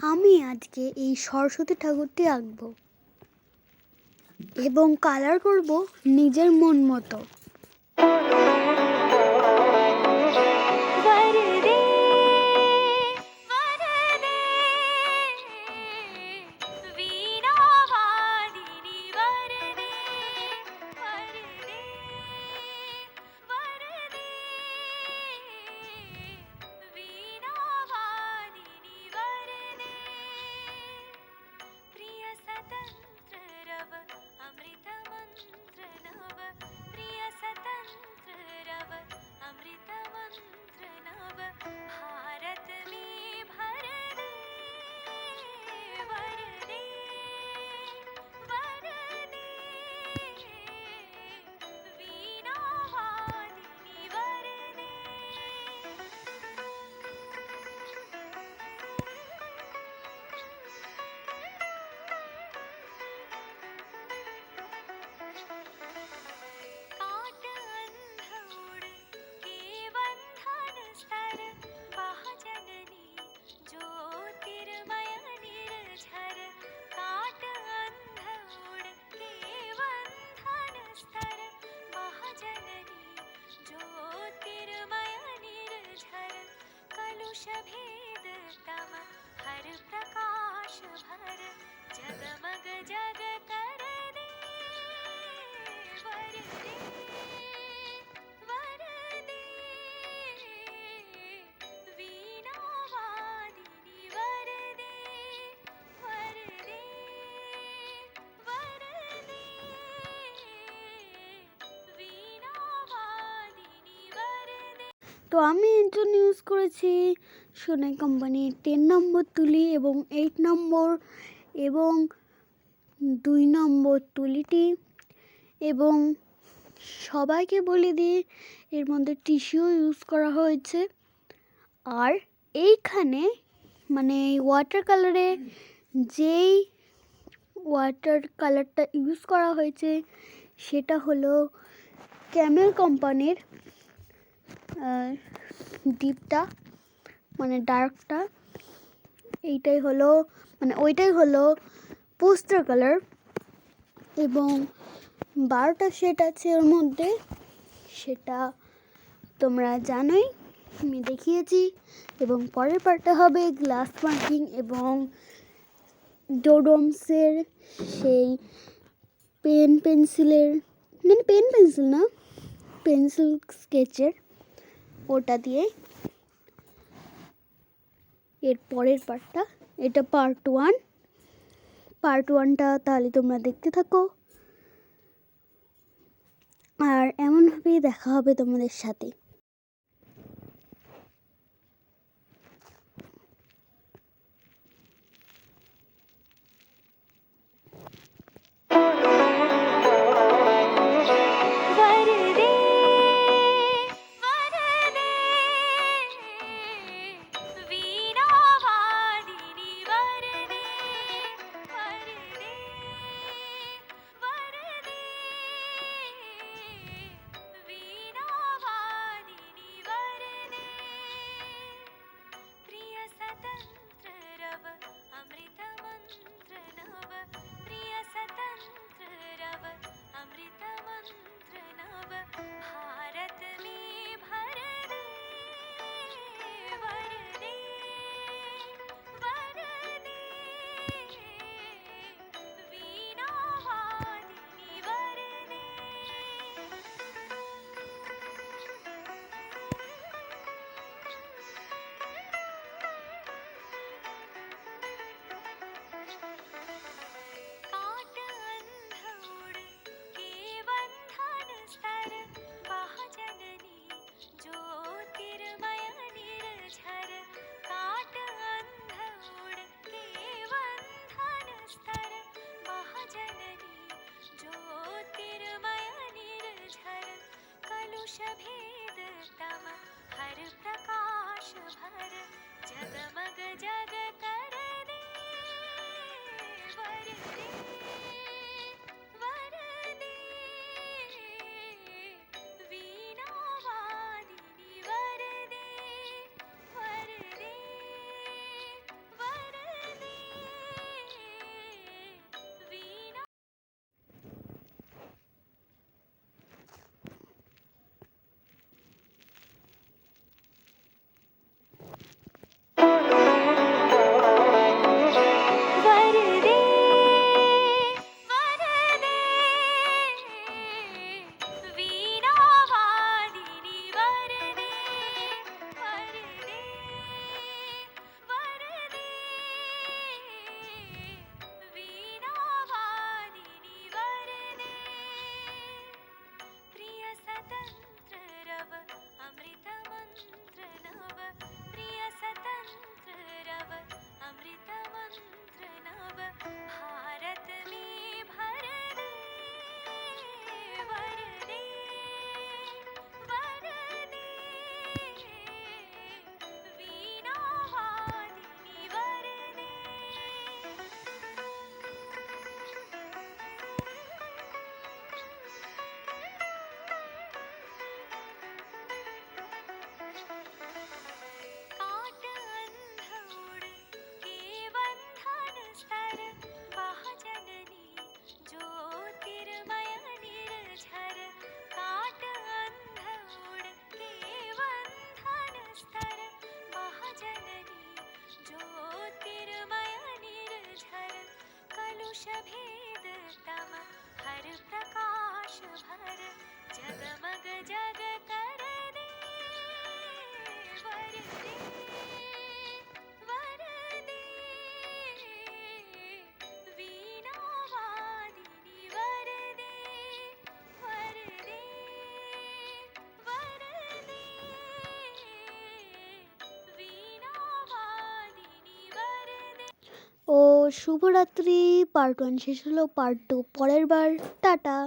আমি আজকে এই সরস্বতী ঠাকুরটি আঁকবো। এবং কালার করব নিজের মন মতো। তো আমি এর জন্য ইউজ করেছি সোনাই কোম্পানির টেন নম্বর তুলি এবং এইট নম্বর এবং দুই নম্বর তুলিটি এবং সবাইকে বলে দিয়ে এর মধ্যে টিস্যুও ইউজ করা হয়েছে। আর এইখানে মানে ওয়াটার কালারে যেই ওয়াটার কালারটা ইউজ করা হয়েছে, সেটা হলো ক্যামেল কোম্পানির ডিপটা মানে ডার্কটা, এইটাই হলো মানে ওইটাই হলো পোস্টার কালার। এবং বারোটা শেড আছে ওর মধ্যে, সেটা তোমরা জানোই, আমি দেখিয়েছি। এবং পরের পার্টটা হবে গ্লাস মার্কিং এবং ডোডমসের সেই পেন পেন্সিলের মানে পেন পেন্সিল না, পেন্সিল স্কেচের। ওটা দিয়ে। এর পরের পার্টটা, এটা পার্ট ওয়ান পার্ট ওয়ানটা তাহলে তোমরা দেখতে থাকো। আর এমনভাবেই দেখা হবে তোমাদের সাথে। भेद तम हर प्रकाश भर जगमग जग শুভরাত্রি পার্ট ওয়ান শেষ হলো পার্ট টু পরের বার টাটা।